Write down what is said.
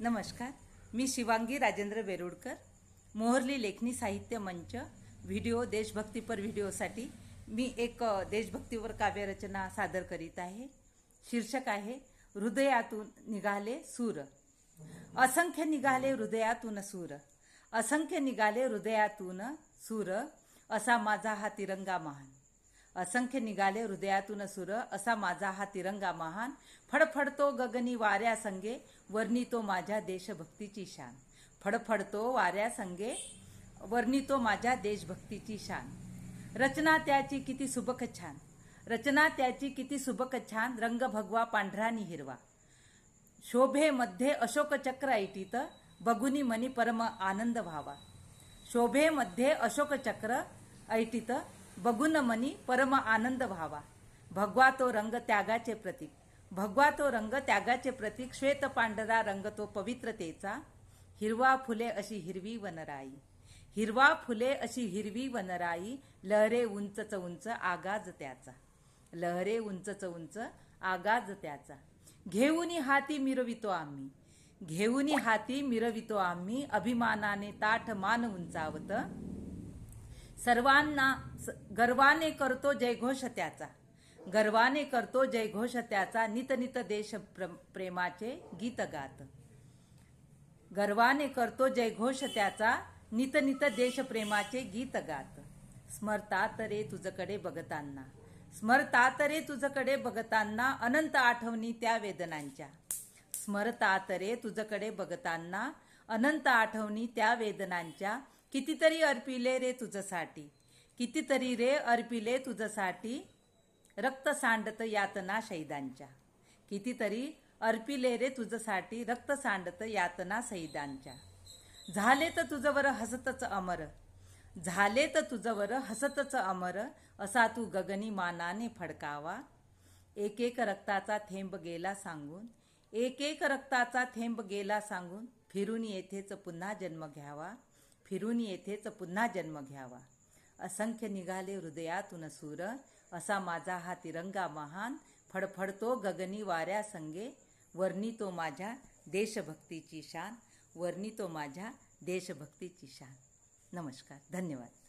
नमस्कार मी शिवांगी राजेंद्र वेरुडकर मोहरली लेखनी साहित्य मंच व्हिडिओ देशभक्तीपर व्हिडिओसाठी मी एक देशभक्तीवर काव्यरचना सादर करीत आहे. शीर्षक आहे हृदयातून निघाले सूर. असंख्य निघाले हृदयातून सूर. असंख्य निघाले हृदयातून सूर. असा माझा हा तिरंगा महान. असंख्य निघाले हृदयातून सुर असा माझा हा तिरंगा महान. फडफडतो गगनी वाऱ्या संगे वर्णितो माझ्या देशभक्तीची शान. फडफडतो वाऱ्या संगे वर्णितो माझ्या देशभक्तीची शान. रचना त्याची किती सुबक छान. रचना त्याची किती सुबक छान रंग भगवा पांढरा आणि हिरवा शोभेमध्ये अशोक चक्र ऐटीत बघुनी मनी परम आनंद व्हावा. शोभेमध्ये अशोक चक्र ऐटीत बघून मनी परम आनंद व्हावा भगवा तो रंग त्यागाचे प्रतीक. भगवा तो रंग त्यागाचे प्रतीक. श्वेत पांढरा रंग तो पवित्रतेचा हिरवा फुले अशी हिरवी वनराई. हिरवा फुले अशी हिरवी वनराई. लहरे उंचच उंच आगाज त्याचा. लहरे उंचच उंच आगाज त्याचा. घेऊनी हाती मिरवितो आम्ही. घेऊनी हाती मिरवितो आम्ही. अभिमानाने ताठ मान उंचावत. सर्वांना स- गर्वाने करतो जयघोष त्याचा गर्वाने करतो जयघोष त्याचा नितनित देश प्र- प्रेमाचे गीत गात. गर्वाने करतो जयघोष त्याचा नितनित देशप्रेमाचे गीत गात. स्मरतात रे तुझकडे बघताना. स्मरतात रे तुझकडे बघताना अनंत आठवणी त्या वेदनांच्या. स्मरतात रे तुझकडे बघताना अनंत आठवणी त्या वेदनांच्या. कितीतरी अर्पिले रे तुझसाठी. कितीतरी रे अर्पिले तुझसाठी रक्त सांडत यातना शैदांच्या कितीतरी अर्पिले रे तुझसाठी रक्त सांडत यातना सैदांच्या झाले तर तुझवर हसतच अमर. झाले तर तुझवर हसतच अमर असा तू गगनी मानाने फडकावा. एक एक रक्ताचा थेंब गेला सांगून एक एक रक्ताचा थेंब गेला सांगून फिरून येथेच पुन्हा जन्म घ्यावा. फिरून येथेच पुन्हा जन्म घ्यावा. असंख्य निघाले हृदयातून सूर. असा माझा हा तिरंगा महान. फडफडतो गगनी वाऱ्या संगे. वर्णितो माझ्या देशभक्तीची शान. वर्णितो माझ्या देशभक्तीची शान. नमस्कार. धन्यवाद.